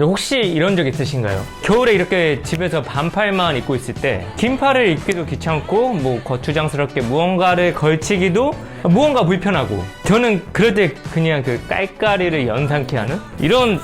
혹시 이런 적 있으신가요? 겨울에 이렇게 집에서 반팔만 입고 있을 때 긴팔을 입기도 귀찮고 뭐 거추장스럽게 무언가를 걸치기도 무언가 불편하고 저는 그럴 때 그냥 그 깔깔이를 연상케 하는 이런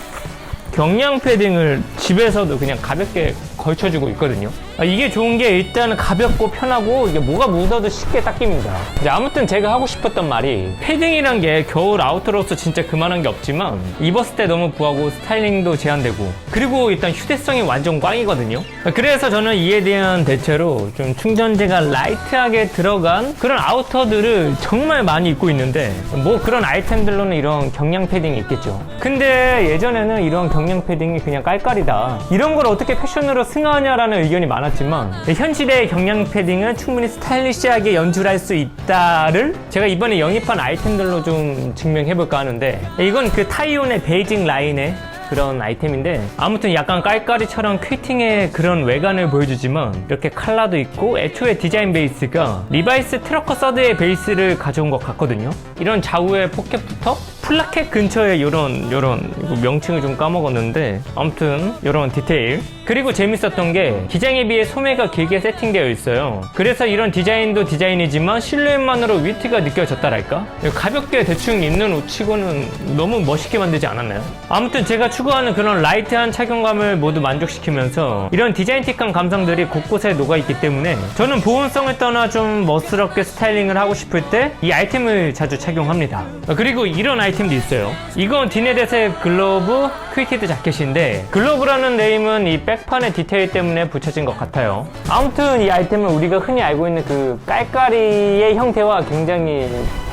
경량 패딩을 집에서도 그냥 가볍게 걸쳐주고 있거든요. 아, 이게 좋은 게 일단은 가볍고 편하고 이게 뭐가 묻어도 쉽게 닦입니다. 이제 아무튼 제가 하고 싶었던 말이 패딩이란 게 겨울 아우터로서 진짜 그만한 게 없지만 입었을 때 너무 부하고 스타일링도 제한되고 그리고 일단 휴대성이 완전 꽝이거든요. 그래서 저는 이에 대한 대체로 좀 충전재가 라이트하게 들어간 그런 아우터들을 정말 많이 입고 있는데 뭐 그런 아이템들로는 이런 경량 패딩이 있겠죠. 근데 예전에는 이런 경량 패딩이 그냥 깔깔이다. 이런 걸 어떻게 패션으로 승화하냐라는 의견이 많았 지만 현실의 경량 패딩은 충분히 스타일리시하게 연출할 수 있다를 제가 이번에 영입한 아이템들로 좀 증명해볼까 하는데 이건 그 타이온의 베이징 라인의 그런 아이템인데 아무튼 약간 깔깔이처럼 퀴팅의 그런 외관을 보여주지만 이렇게 컬러도 있고 애초에 디자인 베이스가 리바이스 트러커 서드의 베이스를 가져온 것 같거든요. 이런 좌우의 포켓부터 플라켓 근처에 이런 이거 명칭을 좀 까먹었는데 아무튼 이런 디테일. 그리고 재밌었던 게 기장에 비해 소매가 길게 세팅되어 있어요. 그래서 이런 디자인도 디자인이지만 실루엣만으로 위트가 느껴졌다랄까? 가볍게 대충 입는 옷 치고는 너무 멋있게 만들지 않았나요? 아무튼 제가 추구하는 그런 라이트한 착용감을 모두 만족시키면서 이런 디자인틱한 감성들이 곳곳에 녹아있기 때문에 저는 보온성을 떠나 좀 멋스럽게 스타일링을 하고 싶을 때 이 아이템을 자주 착용합니다. 그리고 이런 아이템 도 있어요. 이건 디네댓의 글로브 퀴티드 자켓인데 글로브라는 네임은 이 백판의 디테일 때문에 붙여진 것 같아요. 아무튼 이 아이템은 우리가 흔히 알고 있는 그 깔깔이의 형태와 굉장히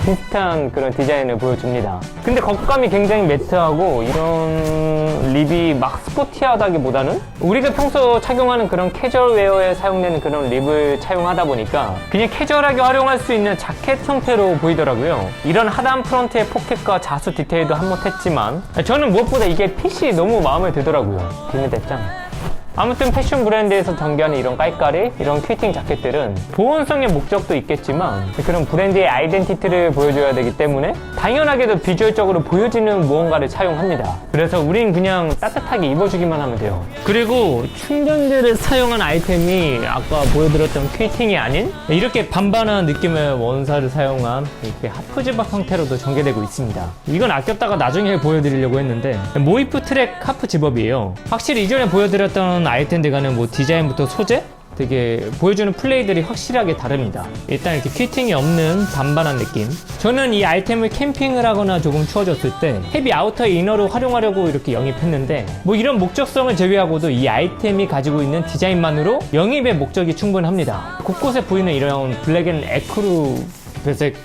비슷한 그런 디자인을 보여줍니다. 근데 겉감이 굉장히 매트하고 이런 립이 막 스포티하다기보다는 우리가 평소 착용하는 그런 캐주얼 웨어에 사용되는 그런 립을 차용하다 보니까 그냥 캐주얼하게 활용할 수 있는 자켓 형태로 보이더라고요. 이런 하단 프런트의 포켓과 자수 디테일도 한몫했지만 저는 무엇보다 이게 핏이 너무 마음에 들더라고요. 디메대짱. 아무튼 패션 브랜드에서 전개하는 이런 깔깔이 이런 퀴팅 자켓들은 보온성의 목적도 있겠지만 그런 브랜드의 아이덴티티를 보여줘야 되기 때문에 당연하게도 비주얼적으로 보여지는 무언가를 차용합니다. 그래서 우린 그냥 따뜻하게 입어주기만 하면 돼요. 그리고 충전재를 사용한 아이템이 아까 보여드렸던 퀴팅이 아닌 이렇게 반반한 느낌의 원사를 사용한 이렇게 하프지박 형태로도 전개되고 있습니다. 이건 아꼈다가 나중에 보여드리려고 했는데 모이프 트랙 하프 집업이에요. 확실히 이전에 보여드렸던 아이템들과는 뭐 디자인부터 소재 되게 보여주는 플레이들이 확실하게 다릅니다. 일단 이렇게 퀴팅이 없는 반반한 느낌. 저는 이 아이템을 캠핑을 하거나 조금 추워졌을 때 헤비 아우터 이너로 활용하려고 이렇게 영입했는데 뭐 이런 목적성을 제외하고도 이 아이템이 가지고 있는 디자인만으로 영입의 목적이 충분합니다. 곳곳에 보이는 이런 블랙 앤 에크루 배색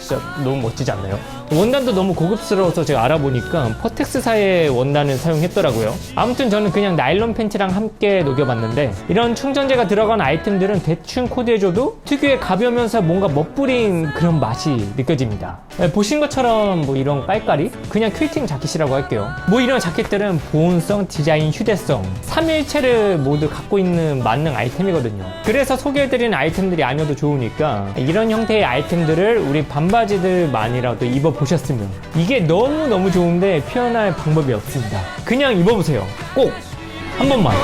진짜 너무 멋지지 않나요? 원단도 너무 고급스러워서 제가 알아보니까 퍼텍스사의 원단을 사용했더라고요. 아무튼 저는 그냥 나일론 팬츠랑 함께 녹여봤는데 이런 충전재가 들어간 아이템들은 대충 코디해줘도 특유의 가벼우면서 뭔가 멋부린 그런 맛이 느껴집니다. 네, 보신 것처럼 뭐 이런 깔깔이 그냥 퀼팅 자켓이라고 할게요. 뭐 이런 자켓들은 보온성, 디자인, 휴대성 3일체를 모두 갖고 있는 만능 아이템이거든요. 그래서 소개해드리는 아이템들이 아니어도 좋으니까 이런 형태의 아이템들을 우리 반바지들만이라도 입어 보셨으면. 이게 너무너무 좋은데 표현할 방법이 없습니다. 그냥 입어보세요. 꼭 한 번만.